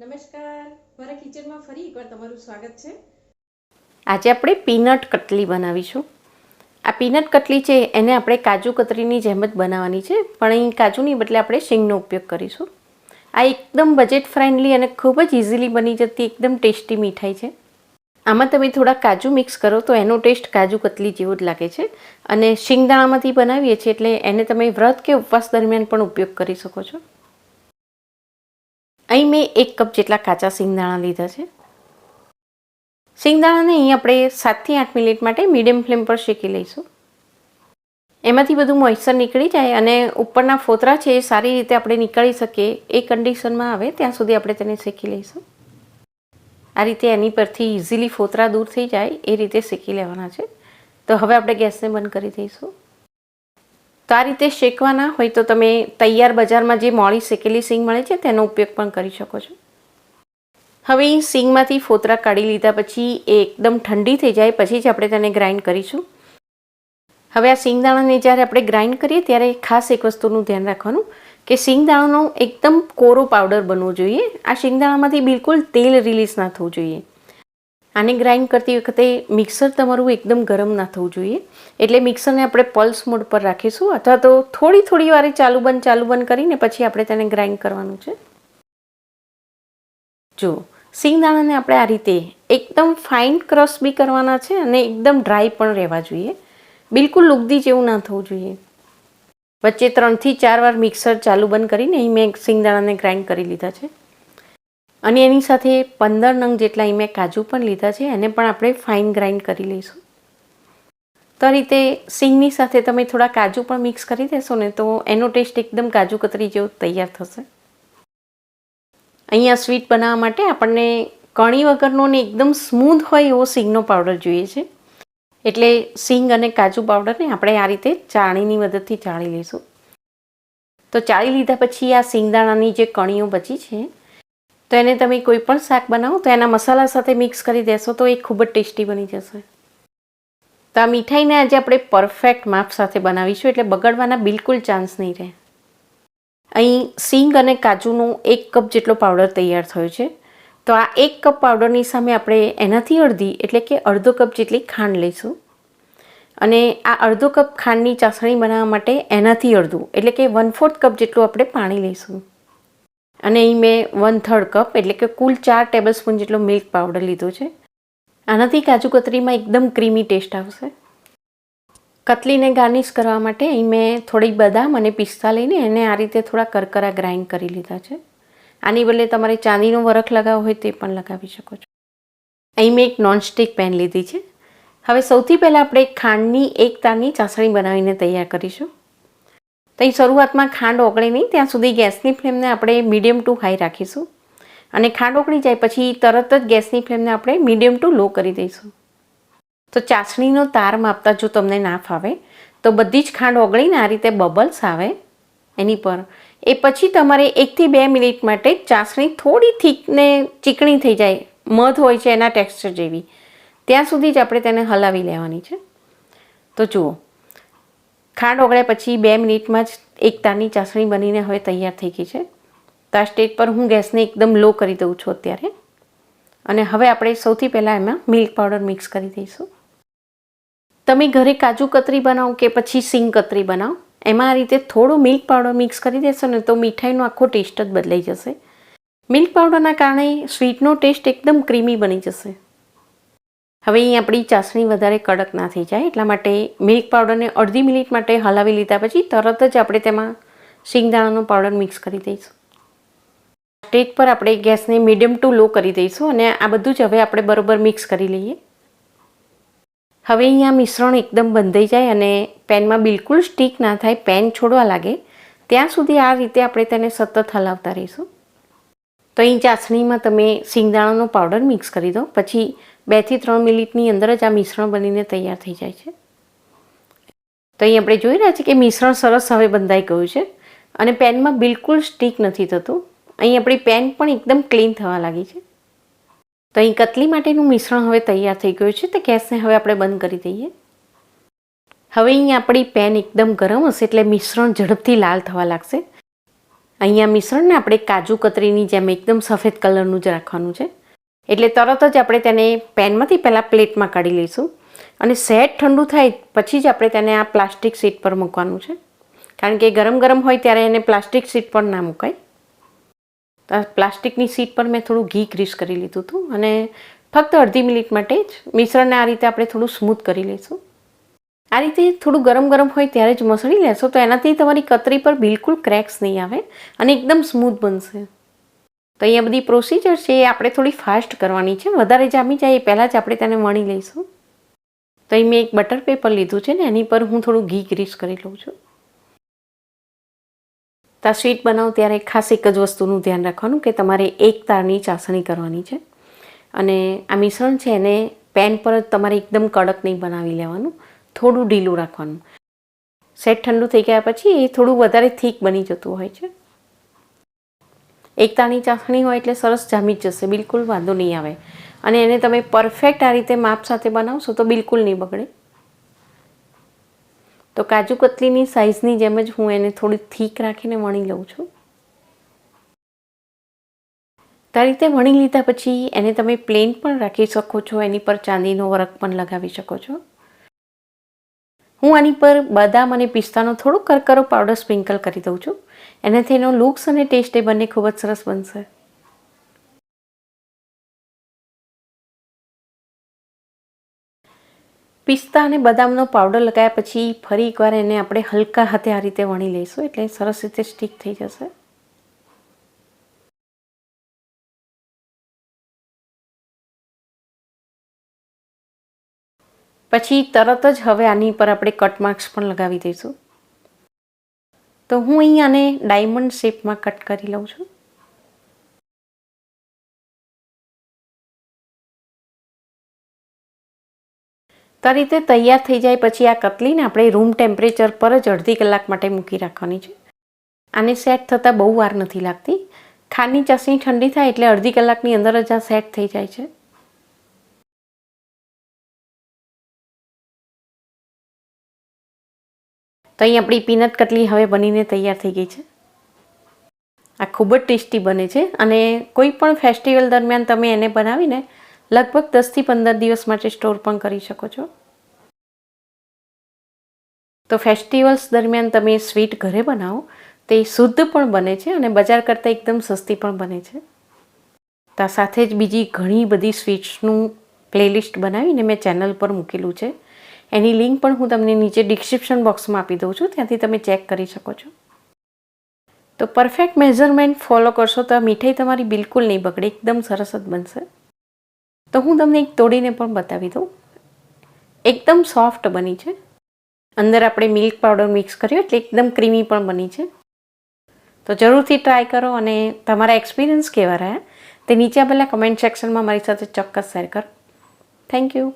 નમસ્કાર. મારા કિચનમાં ફરી એકવાર તમારું સ્વાગત છે. આજે આપણે પીનટ કટલી બનાવીશું. આ પીનટ કટલી છે, એને આપણે કાજુ કતરીની જેમ જ બનાવવાની છે, પણ અહીં કાજુની બદલે આપણે શીંગનો ઉપયોગ કરીશું. આ એકદમ બજેટ ફ્રેન્ડલી અને ખૂબ જ ઇઝીલી બની જતી એકદમ ટેસ્ટી મીઠાઈ છે. આમાં તમે થોડા કાજુ મિક્સ કરો તો એનો ટેસ્ટ કાજુ કતલી જેવો જ લાગે છે. અને શીંગદાણામાંથી બનાવીએ છીએ એટલે એને તમે વ્રત કે ઉપવાસ દરમિયાન પણ ઉપયોગ કરી શકો છો. અહીં મેં એક કપ જેટલા કાચા સિંગદાણા લીધા છે. સિંગદાણાને અહીં આપણે સાતથી આઠ મિનિટ માટે મીડિયમ ફ્લેમ પર શેકી લઈશું. એમાંથી બધું મોઇશ્ચર નીકળી જાય અને ઉપરના ફોતરા છે એ સારી રીતે આપણે નીકળી શકીએ. એ કન્ડિશનમાં આવે, ત્યાં સુધી આપણે તેને શેકી લઈશું. આ રીતે એની પરથી ઇઝીલી ફોતરા દૂર થઈ જાય, એ રીતે શેકી લેવાના છે. તો હવે આપણે ગેસને બંધ કરી દઈશું. તો આ રીતે શેકવાના હોય તો તમે તૈયાર બજારમાં જે મોળી શેકેલી સિંગ મળે છે, તેનો ઉપયોગ પણ કરી શકો છો. હવે સિંગમાંથી ફોતરા કાઢી લીધા પછી એ એકદમ ઠંડી થઈ જાય, પછી જ આપણે તેને ગ્રાઇન્ડ કરીશું. હવે આ સિંગદાણાને જ્યારે આપણે ગ્રાઇન્ડ કરીએ, ત્યારે ખાસ એક વસ્તુનું ધ્યાન રાખવાનું કે સિંગદાણાનો એકદમ કોરો પાવડર બનવો જોઈએ. આ સિંગદાણામાંથી બિલકુલ તેલ રિલીઝ ના થવું જોઈએ. આને ગ્રાઇન્ડ કરતી વખતે મિક્સર તમારું એકદમ ગરમ ના થવું જોઈએ. એટલે મિક્સરને આપણે પલ્સ મોડ પર રાખીશું, અથવા તો થોડી થોડી વારે ચાલુ બંધ ચાલુ બંધ કરીને પછી આપણે તેને ગ્રાઇન્ડ કરવાનું છે. જો સિંગદાણાને આપણે આ રીતે એકદમ ફાઇન ક્રશ બી કરવાના છે અને એકદમ ડ્રાય પણ રહેવા જોઈએ. બિલકુલ લુગદી જેવું ના થવું જોઈએ. વચ્ચે ત્રણથી ચાર વાર મિક્સર ચાલુ બંધ કરીને અહીં મેં સિંગદાણાને ગ્રાઇન્ડ કરી લીધા છે. અને એની સાથે પંદર નંગ જેટલા અહીં મેં કાજુ પણ લીધા છે, એને પણ આપણે ફાઇન ગ્રાઇન્ડ કરી લઈશું. તો રીતે સિંગની સાથે તમે થોડા કાજુ પણ મિક્સ કરી દેશો ને તો એનો ટેસ્ટ એકદમ કાજુ કતરી જેવો તૈયાર થશે. અહીંયા સ્વીટ બનાવવા માટે આપણને કણી વગરનો ને એકદમ સ્મૂથ હોય એવો સિંગનો પાવડર જોઈએ છે. એટલે સિંગ અને કાજુ પાવડરને આપણે આ રીતે ચાણીની મદદથી ચાળી લઈશું. તો ચાળી લીધા પછી આ સિંગદાણાની જે કણીઓ બચી છે તો એને તમે કોઈ પણ શાક બનાવો, તો એના મસાલા સાથે મિક્સ કરી દેશો, તો એ ખૂબ જ ટેસ્ટી બની જશે. તો આ મીઠાઈને આજે આપણે પરફેક્ટ માપ સાથે બનાવીશું, એટલે બગડવાના બિલકુલ ચાન્સ નહીં રહે. અહીં સિંગ અને કાજુનો એક કપ જેટલો પાવડર તૈયાર થયો છે. તો આ એક કપ પાવડરની સામે આપણે એનાથી અડધી, એટલે કે અડધો કપ જેટલી ખાંડ લઈશું. અને આ અડધો કપ ખાંડની ચાસણી બનાવવા માટે એનાથી અડધું, એટલે કે વન ફોર્થ કપ જેટલું આપણે પાણી લઈશું. અને અહીં મેં વન થર્ડ કપ એટલે કે કુલ ચાર ટેબલ સ્પૂન જેટલો મિલ્ક પાવડર લીધો છે. આનાથી કાજુ કતરીમાં એકદમ ક્રીમી ટેસ્ટ આવશે. કતલીને ગાર્નિશ કરવા માટે અહીં મેં થોડી બદામ અને પિસ્તા લઈને એને આ રીતે થોડા કરકરા ગ્રાઇન્ડ કરી લીધા છે. આની બદલે તમારે ચાંદીનો વરખ લગાવવો હોય તે પણ લગાવી શકો છો. અહીં મેં એક નોનસ્ટિક પેન લીધી છે. હવે સૌથી પહેલાં આપણે ખાંડની એક તારની ચાસણી બનાવીને તૈયાર કરીશું. તો એ શરૂઆતમાં ખાંડ ઓગળે નહીં, ત્યાં સુધી ગેસની ફ્લેમને આપણે મીડિયમ ટુ હાઈ રાખીશું. અને ખાંડ ઓગળી જાય પછી તરત જ ગેસની ફ્લેમને આપણે મીડિયમ ટુ લો કરી દઈશું. તો ચાસણીનો તાર માપતા જો તમને ના ફાવે, તો બધી જ ખાંડ ઓગળીને આ રીતે બબલ્સ આવે એની પર. એ પછી તમારે એકથી બે મિનિટ માટે ચાસણી થોડી થીકને ચીકણી થઈ જાય, મધ હોય છે એના ટેક્સચર જેવી. ત્યાં સુધી જ આપણે તેને હલાવી લેવાની છે. તો જુઓ ખાંડ ઓગળ્યા પછી બે મિનિટમાં જ એક તારની ચાસણી બનીને હવે તૈયાર થઈ ગઈ છે. તો આ સ્ટેજ પર હું ગેસને એકદમ લો કરી દઉં છું અત્યારે. અને હવે આપણે સૌથી પહેલાં એમાં મિલ્ક પાવડર મિક્સ કરી દઈશું. તમે ઘરે કાજુ કતરી બનાવો કે પછી સિંગ કતરી બનાવો, એમાં આ રીતે થોડો મિલ્ક પાવડર મિક્સ કરી દેશો ને તો મીઠાઈનો આખો ટેસ્ટ જ બદલાઈ જશે. મિલ્ક પાવડરના કારણે સ્વીટનો ટેસ્ટ એકદમ ક્રીમી બની જશે. હવે અહીં આપણી ચાસણી વધારે કડક ના થઈ જાય, એટલા માટે મિલ્ક પાવડરને અડધી મિનિટ માટે હલાવી લીધા પછી તરત જ આપણે તેમાં શિંગદાણાનો પાવડર મિક્સ કરી દઈશું. સ્ટેજ પર આપણે ગેસને મીડિયમ ટુ લો કરી દઈશું અને આ બધું જ હવે આપણે બરોબર મિક્સ કરી લઈએ. હવે અહીંયા મિશ્રણ એકદમ બંધાઈ જાય અને પેનમાં બિલકુલ સ્ટીક ના થાય, પેન છોડવા લાગે, ત્યાં સુધી આ રીતે આપણે તેને સતત હલાવતા રહીશું. તો અહીં ચાસણીમાં તમે સિંગદાણાનો પાવડર મિક્સ કરી દો, પછી બેથી ત્રણ મિનિટની અંદર જ આ મિશ્રણ બનીને તૈયાર થઈ જાય છે. તો અહીં આપણે જોઈ રહ્યા છીએ કે મિશ્રણ સરસ હવે બંધાઈ ગયું છે અને પેનમાં બિલકુલ સ્ટીક નથી થતું. અહીં આપણી પેન પણ એકદમ ક્લીન થવા લાગી છે. તો અહીં કતલી માટેનું મિશ્રણ હવે તૈયાર થઈ ગયું છે. તો ગેસને હવે આપણે બંધ કરી દઈએ. હવે અહીં આપણી પેન એકદમ ગરમ હશે એટલે મિશ્રણ ઝડપથી લાલ થવા લાગશે. અહીંયા મિશ્રણને આપણે કાજુ કતરીની જેમ એકદમ સફેદ કલરનું જ રાખવાનું છે. એટલે તરત જ આપણે તેને પેનમાંથી પહેલાં પ્લેટમાં કાઢી લઈશું. અને સેટ ઠંડુ થાય પછી જ આપણે તેને આ પ્લાસ્ટિક સીટ પર મૂકવાનું છે. કારણ કે ગરમ ગરમ હોય ત્યારે એને પ્લાસ્ટિક સીટ પર ના મુકાય. પ્લાસ્ટિકની સીટ પર મેં થોડું ઘી ગ્રીસ કરી લીધું હતું અને ફક્ત અડધી મિનિટ માટે જ મિશ્રણને આ રીતે આપણે થોડું સ્મૂથ કરી લઈશું. આ રીતે થોડું ગરમ ગરમ હોય ત્યારે જ મસળી લેશો તો એનાથી તમારી કતરી પર બિલકુલ ક્રેક્સ નહીં આવે અને એકદમ સ્મૂથ બનશે. તો અહીંયા બધી પ્રોસિજર છે એ આપણે થોડી ફાસ્ટ કરવાની છે. વધારે જામી જાય એ પહેલાં જ આપણે તેને વણી લઈશું. તો અહીં મેં એક બટર પેપર લીધું છે ને, એની પર હું થોડું ઘી ગ્રીસ કરી લઉં છું. તો સ્વીટ બનાવો ત્યારે ખાસ એક જ વસ્તુનું ધ્યાન રાખવાનું કે તમારે એક તારની ચાસણી કરવાની છે. અને આ મિશ્રણ છે એને પેન પર જ તમારે એકદમ કડક નહીં બનાવી લેવાનું, થોડું ઢીલું રાખવાનું. સેટ ઠંડુ થઈ ગયા પછી એ થોડું વધારે થીક બની જતું હોય છે. એક તારની ચાસણી હોય એટલે સરસ જામી જ જશે, બિલકુલ વાંધો નહીં આવે. અને એને તમે પરફેક્ટ આ રીતે માપ સાથે બનાવશો તો બિલકુલ નહીં બગડે. તો કાજુ કતલીની સાઇઝની જેમ જ હું એને થોડી થીક રાખીને વણી લઉં છું. આ રીતે વણી લીધા પછી એને તમે પ્લેન પણ રાખી શકો છો, એની પર ચાંદીનો વર્ક પણ લગાવી શકો છો. હું આની પર બદામ અને પિસ્તાનો થોડો કરકરો પાવડર સ્પ્રિંકલ કરી દઉં છું. એનાથી એનો લુક્સ અને ટેસ્ટ એ બંને ખૂબ જ સરસ બનશે. પિસ્તા અને બદામનો પાવડર લગાવ્યા પછી ફરી એકવાર એને આપણે હલકા હાથે આ રીતે વણી લઈશું. એટલે સરસ રીતે સ્ટીક થઈ જશે. પછી તરત જ હવે આની પર આપણે કટ માર્ક્સ પણ લગાવી દઈશું. તો હું અહીં આને ડાયમંડ શેપમાં કટ કરી લઉં છું. તો રીતે તૈયાર થઈ જાય પછી આ કતલીને આપણે રૂમ ટેમ્પરેચર પર જ અડધી કલાક માટે મૂકી રાખવાની છે. આને સેટ થતાં બહુ વાર નથી લાગતી. ખાંડની ચાસણી ઠંડી થાય એટલે અડધી કલાકની અંદર જ આ સેટ થઈ જાય છે. તો અહીં આપણી પીનટ કટલી હવે બનીને તૈયાર થઈ ગઈ છે. આ ખૂબ જ ટેસ્ટી બને છે અને કોઈ પણ ફેસ્ટિવલ દરમિયાન તમે એને બનાવીને લગભગ દસથી પંદર દિવસ માટે સ્ટોર પણ કરી શકો છો. તો ફેસ્ટિવલ્સ દરમિયાન તમે સ્વીટ ઘરે બનાવો, તે શુદ્ધ પણ બને છે અને બજાર કરતાં એકદમ સસ્તી પણ બને છે. તો સાથે જ બીજી ઘણી બધી સ્વીટ્સનું પ્લેલિસ્ટ બનાવીને મેં ચેનલ પર મૂકેલું છે. એની લિંક પણ હું તમને નીચે ડિસ્ક્રિપ્શન બોક્સમાં આપી દઉં છું, ત્યાંથી તમે ચેક કરી શકો છો. તો પરફેક્ટ મેઝરમેન્ટ ફોલો કરશો તો આ મીઠાઈ તમારી બિલકુલ નહીં બગડે, એકદમ સરસ જ બનશે. તો હું તમને એક તોડીને પણ બતાવી દઉં. એકદમ સોફ્ટ બની છે. અંદર આપણે મિલ્ક પાવડર મિક્સ કર્યો એટલે એકદમ ક્રીમી પણ બની છે. તો જરૂરથી ટ્રાય કરો અને તમારા એક્સપિરિયન્સ કેવા રહ્યા, તે નીચે આપેલા કમેન્ટ સેક્શનમાં મારી સાથે ચોક્કસ શેર કરો. Thank you